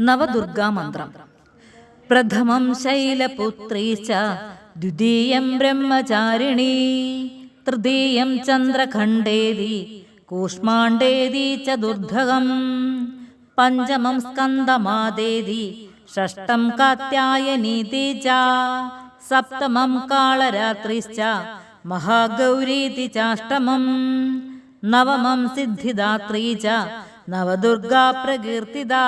നവദുർഗാമന്ത്രം. പ്രഥമം ശൈലപുത്രീ ച ദ്വിതീയം ബ്രഹ്മചാരിണീ. തൃതീയം ചന്ദ്രഖണ്ഡേതി കൂഷ്മാണ്ഡേതി ചതുർധകം പഞ്ചമം സ്കന്ദമാദേതി ഷഷ്ടം കാത്യായനീതി ച. സപ്തമം കാളരാത്രിശ്ച മഹാഗൗരീതി ചാഷ്ടമം. നവമം സിദ്ധിദാത്രീ ച നവദുർഗാ പ്രകീർത്തിതാ.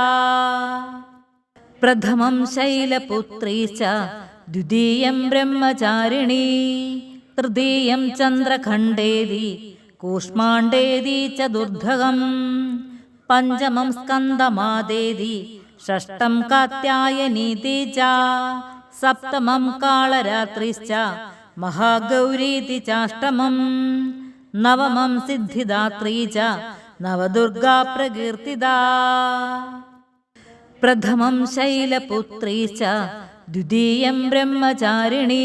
പ്രഥമം ശൈലപുത്രീ ച ദ്വിതീയം ബ്രഹ്മചാരിണീ തൃതീയം ചന്ദ്രഖണ്ഡേതി കൂഷ്മാണ്ഡേതി ചതുർധകം പഞ്ചമം സ്കന്ദമാദേതി ഷഷ്ടം കാത്യായനീതി ച സപ്തമം കാളരാത്രിശ്ച മഹാഗൗരീതി ചാഷ്ടമം നവമം സിദ്ധിദാത്രീ ച നവദുർഗാ പ്രകീർത്തിതാ. പ്രഥമം ശൈലപുത്രീ ച ദ്വിതീയം ബ്രഹ്മചാരിണീ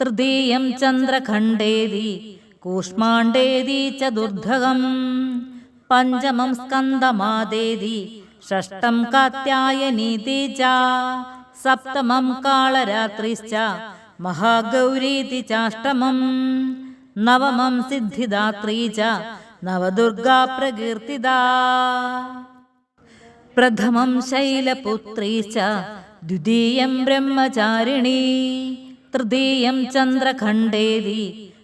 തൃതീയം ചന്ദ്രഖണ്ഡേതി കൂഷ്മാണ്ഡേതി ചതുർധകം പഞ്ചമം സ്കന്ദമാദേതി ഷഷ്ടം കാത്യായനീതി ച സപ്തമം കാളരാത്രിശ്ച മഹാഗൗരീതി ചാഷ്ടമം നവമം സിദ്ധിദാത്രീ ച നവദുർഗാ പ്രകീർത്തിതാ. പ്രഥമം ശൈലപുത്രീ ച ദ്വിതീയം ബ്രഹ്മചാരിണീ. തൃതീയം ചന്ദ്രഖണ്ഡേതി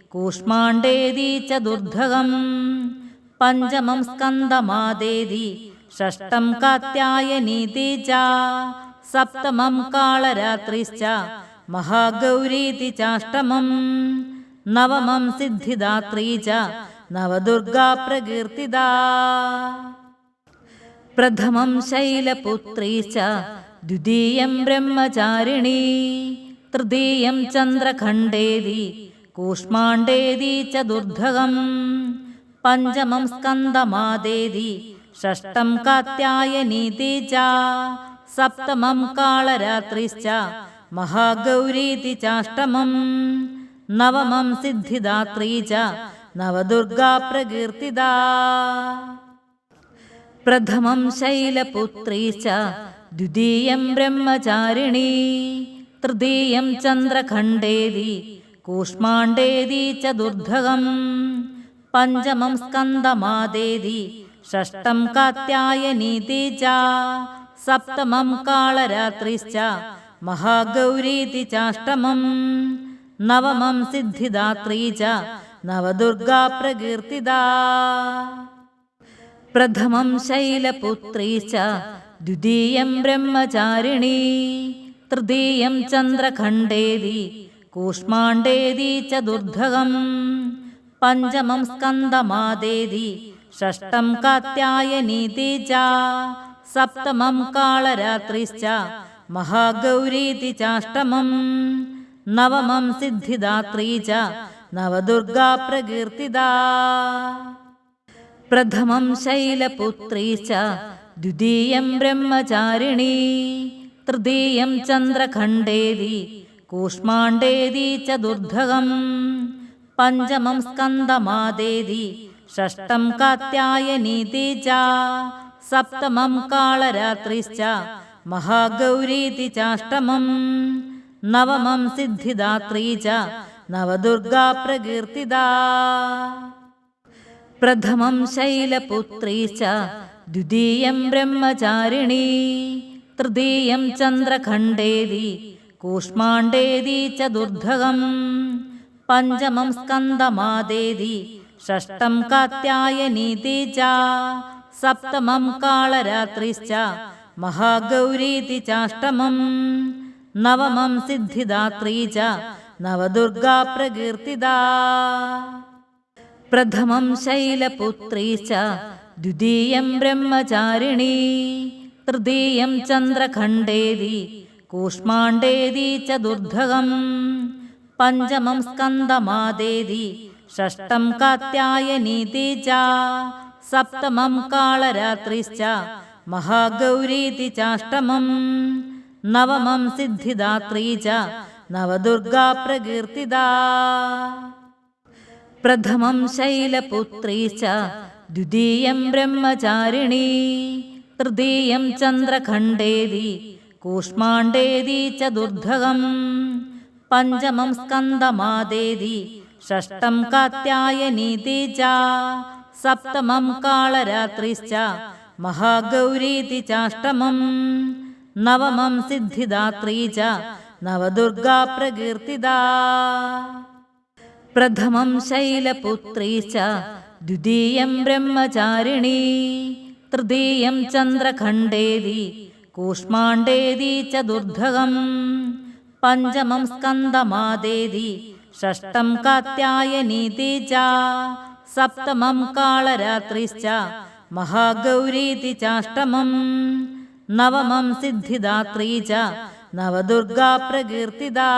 കൂഷ്മാണ്ഡേതി ചതുർധകം പഞ്ചമം സ്കന്ദമാദേതി ഷഷ്ടം കാത്യായനീതി ച സപ്തമം കാളരാത്രിശ്ച മഹാഗൗരീതി ചാഷ്ടമം. നവമം സിദ്ധിദാത്രീ ച നവദുർഗാ പ്രകീർത്തിതാ. പ്രഥമം ശൈലപുത്രീ ച ദ്വിതീയം ബ്രഹ്മചാരിണീ തൃതീയം ചന്ദ്രഖണ്ഡേതി കൂഷ്മാണ്ഡേതി ചതുർധകം പഞ്ചമം സ്കന്ദമാദേതി ഷഷ്ടം കാത്യായനീതി ച സപ്തമം കാളരാത്രിശ്ച മഹാഗൗരീതി ചാഷ്ടമം നവമം സിദ്ധിദാത്രീ ച നവദുർഗാ പ്രകീർത്തിതാ. പ്രഥമം ശൈലപുത്രീ ച ദ്വിതീയം ബ്രഹ്മചാരിണീ തൃതീയം ചന്ദ്രഖണ്ഡേതി കൂഷ്മാണ്ഡേതി ചതുർധകം പഞ്ചമം സ്കന്ദമാദേതി ഷഷ്ടം കാത്യായനീതി ച സപ്തമം കാളരാത്രിശ്ച മഹാഗൗരീതി ചാഷ്ടമം നവമം സിദ്ധിദാത്രീ ച നവദുർഗാ പ്രകീർത്തിതാ. പ്രഥമം ശൈലപുത്രീ ച ദ്വിതീയം ബ്രഹ്മചാരിണീ. തൃതീയം ചന്ദ്രഖണ്ഡേതി കൂഷ്മാണ്ഡേതി ചതുർധകം പഞ്ചമം സ്കന്ദമാദേതി ഷഷ്ടം കാത്യായനീതി ച സപ്തമം കാളരാത്രിശ്ച മഹാഗൗരീതി ചാഷ്ടമം. നവമം സിദ്ധിദാത്രീ ച നവദുർഗാ പ്രകീർത്തിതാ. പ്രഥമം ശൈലപുത്രീ ച ദ്വിതീയം ബ്രഹ്മചാരിണീ. തൃതീയം ചന്ദ്രഖണ്ഡേതി കൂഷ്മാണ്ഡേതി ദുർധകം പഞ്ചമം സ്കന്ദമാദേതി ഷഷ്ടം കാത്യായനീതി ച. സപ്തമം കാളരാത്രിശ്ച മഹാഗൗരീതി ചാഷ്ടമം. നവമം സിദ്ധിദാത്രീ ച നവദുർഗാ പ്രകീർത്തിതാ. പ്രഥമം ശൈലപുത്രീ ച ദ്വിതീയം ബ്രഹ്മചാരിണീ. തൃതീയം ചന്ദ്രഖണ്ഡേതി കൂഷ്മാണ്ഡേതി ചതുർധകം പഞ്ചമം സ്കന്ദമാദേതി ഷഷ്ടം കാത്യായനീതി ച സപ്തമം കാളരാത്രിശ്ച മഹാഗൗരീതി ചാഷ്ടമം. നവമം സിദ്ധിദാത്രീ ച നവദുർഗാ പ്രകീർത്തിതാ. പ്രഥമം ശൈലപുത്രീ ച ദ്വിതീയം ബ്രഹ്മചാരിണീ തൃതീയം ചന്ദ്രഖണ്ഡേതി കൂഷ്മാണ്ഡേതി ചതുർധകം പഞ്ചമം സ്കന്ദമാദേതി ഷഷ്ടം കാത്യായനീതി ച സപ്തമം കാളരാത്രിശ്ച മഹാഗൗരീതി ചാഷ്ടമം നവമം സിദ്ധിദാത്രീ ച നവദുർഗാ പ്രകീർത്തിതാ. പ്രഥമം ശൈലപുത്രീ ച ദ്വിതീയം ബ്രഹ്മചാരിണീ. തൃതീയം ചന്ദ്രഖണ്ഡേതി കൂഷ്മാണ്ഡേതി ചതുർധകം പഞ്ചമം സ്കന്ദമാദേതി ഷഷ്ടം കാത്യായനീതി ച സപ്തമം കാളരാത്രിശ്ച മഹാഗൗരീതി ചാഷ്ടമം. നവമം സിദ്ധിദാത്രീ ച നവദുർഗാ പ്രകീർത്തിതാ. പ്രഥമം ശൈലപുത്രീ ച ദ്വിതീയം ബ്രഹ്മചാരിണീ തൃതീയം ചന്ദ്രഖണ്ഡേതി കൂഷ്മാണ്ഡേതി ചതുർധകം പഞ്ചമം സ്കന്ദമാദേതി ഷഷ്ടം കാത്യായനീതി ച സപ്തമം കാളരാത്രിശ്ച മഹാഗൗരീതി ചാഷ്ടമം നവമം സിദ്ധിദാത്രീ ച നവദുർഗാ പ്രകീർത്തിതാ.